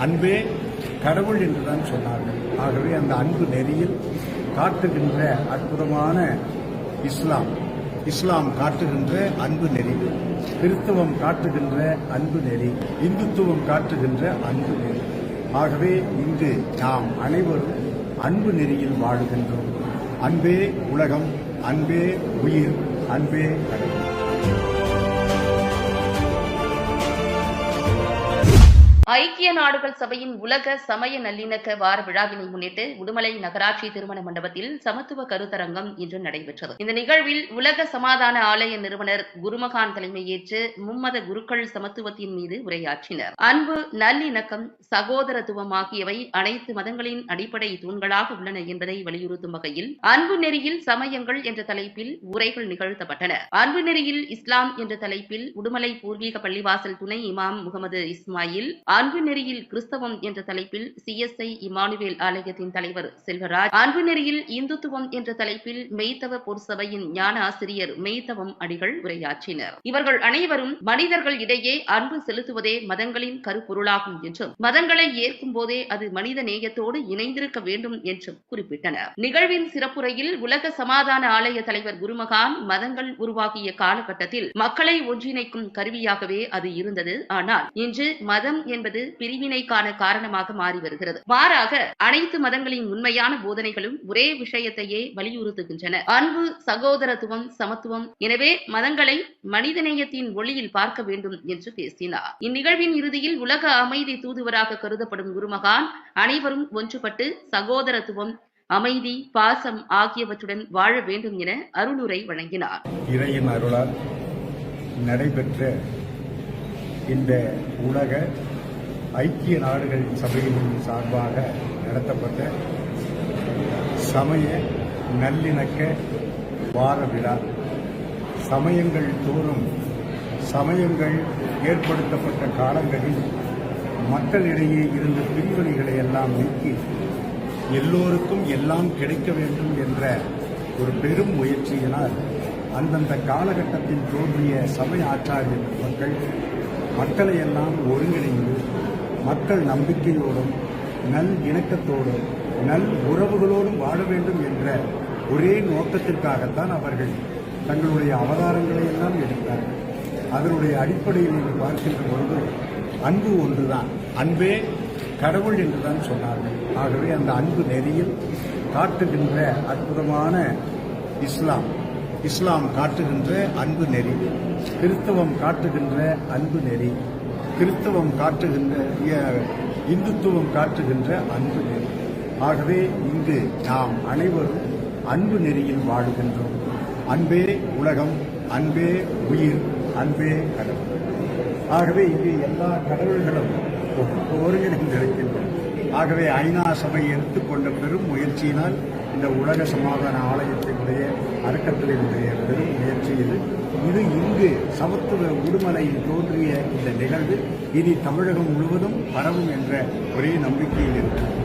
அன்பே கடவுள் என்றுதான் சொன்னார்கள். ஆகவே அந்த அன்பு நெறியில் காட்டுகின்ற அற்புதமான இஸ்லாம். இஸ்லாம் காட்டுகின்ற அன்பு நெறி. கிறிஸ்தவம் காட்டுகின்ற அன்பு நெறி. இந்துத்துவம் காட்டுகின்ற அன்பு நெறி. ஆகவே இங்கு நாம் அனைவரும் அன்பு நெறியில் வாழுகின்றோம். அன்பே உலகம் அன்பே உயிர் அன்பே கடவுள். ஐக்கிய நாடுகள் சபையின் உலக சமய நல்லிணக்க வார விழாவினை முன்னிட்டு உடுமலை நகராட்சி திருமண மண்டபத்தில் சமத்துவ கருத்தரங்கம் இன்று நடைபெற்றது. இந்த நிகழ்வில் உலக சமாதான ஆலய நிறுவனர் குருமகான் தலைமையேற்று மும்மத குருக்கள் சமத்துவத்தின் மீது உரையாற்றினர். அன்பு நல்லிணக்கம் சகோதரத்துவம் ஆகியவை அனைத்து மதங்களின் அடிப்படை தூண்களாக உள்ளன என்பதை வலியுறுத்தும் வகையில் அன்பு நெறியில் சமயங்கள் என்ற தலைப்பில் உரைகள் நிகழ்த்தப்பட்டன. அன்பு நெறியில் இஸ்லாம் என்ற தலைப்பில் உடுமலை பூர்வீக பள்ளிவாசல் துணை இமாம் முகமது இஸ்மாயில் அன்பு நெறியில் கிறிஸ்தவம் என்ற தலைப்பில் சிஎஸ்ஐ இமானுவேல் ஆலயத்தின் தலைவர் செல்வராஜ் அன்பு நெறியில் இந்துத்துவம் என்ற தலைப்பில் மெய்த்தவ பொற்சபையின் ஞான ஆசிரியர் மெய்த்தவம் அடிகள் உரையாற்றினர். இவர்கள் அனைவரும் மனிதர்கள் இடையே அன்பு செலுத்துவதே மதங்களின் கருப்பொருளாகும் என்றும் மதங்களை ஏற்கும் போதே அது மனித நேயத்தோடு இணைந்திருக்க வேண்டும் என்றும் குறிப்பிட்டனர். நிகழ்வின் சிறப்புரையில் உலக சமாதான ஆலய தலைவர் குருமகான் மதங்கள் உருவாகிய காலகட்டத்தில் மக்களை ஒன்றிணைக்கும் கருவியாகவே அது இருந்தது. ஆனால் இன்று மதம் என்பது பிரிவினைக்கான காரணமாக மாறி வருகிறது. மாறாக அனைத்து மதங்களின் உண்மையான போதனைகளும் ஒரே விஷயத்தையே வலியுறுத்துகின்றன. அன்பு சகோதரத்துவம் சமத்துவம் எனவே மதங்களை மனிதநேயத்தின் ஒளியில் பார்க்க வேண்டும் என்று பேசினார். இந்நிகழ்வின் இறுதியில் உலக அமைதி தூதுவராக கருதப்படும் குருமகான் அனைவரும் ஒன்றுபட்டு சகோதரத்துவம் அமைதி பாசம் ஆகியவற்றுடன் வாழ வேண்டும் என அருளுரை வழங்கினார். இறையின் அருளால் நடைபெற்ற இந்த உலக ஐக்கிய நாடுகள் சபையின் சார்பாக நடத்தப்பட்ட சமய நல்லிணக்க வார விழா. சமயங்கள் தோறும் சமயங்கள் ஏற்படுத்தப்பட்ட காலங்களில் மக்களிடையே இருந்த பிரிவினைகளை எல்லாம் நீக்கி எல்லோருக்கும் எல்லாம் கிடைக்க வேண்டும் என்ற ஒரு பெரும் முயற்சியினால் அந்தந்த காலகட்டத்தில் தோன்றிய சமய ஆச்சாரிய மக்கள் மக்களை எல்லாம் ஒருங்கிணைந்து மக்கள் நம்பிக்கையோடும் நல் இணக்கத்தோடும் நல் உறவுகளோடும் வாழ வேண்டும் என்ற ஒரே நோக்கத்திற்காகத்தான் அவர்கள் தங்களுடைய அவதாரங்களை எல்லாம் எடுத்தார்கள். அதனுடைய அடிப்படையில் நீங்கள் பார்க்கின்ற பொழுது அன்பு ஒன்றுதான். அன்பே கடவுள் என்றுதான் சொன்னார்கள். ஆகவே அந்த அன்பு நெறியில் காட்டுகின்ற அற்புதமான இஸ்லாம். இஸ்லாம் காட்டுகின்ற அன்பு நெறி. கிறிஸ்தவம் காட்டுகின்ற அன்பு நெறி. கிறிஸ்தவம் காட்டுகின்ற இய- இந்துத்துவம் காட்டுகின்ற அன்பு நெறி. ஆகவே இங்கு நாம் அனைவரும் அன்பு நெறியில் வாழுகின்றோம். அன்பே உலகம் அன்பே உயிர் அன்பே கடவுள். ஆகவே இங்கு எல்லா கடவுள்களும் ஒருங்கிணைந்திருக்கின்றன ஆகவே ஐநா சபை எடுத்துக்கொண்ட பெரும் முயற்சியினால் இந்த உலக சமாதான ஆலயத்தினுடைய அறக்கட்டளையினுடைய பெரும் முயற்சி இது இது இங்கு சமத்துவ உடுமலையில் தோன்றிய இந்த நிகழ்வு இனி தமிழகம் முழுவதும் பரவும் என்ற ஒரே நம்பிக்கையில் இருக்கிறது.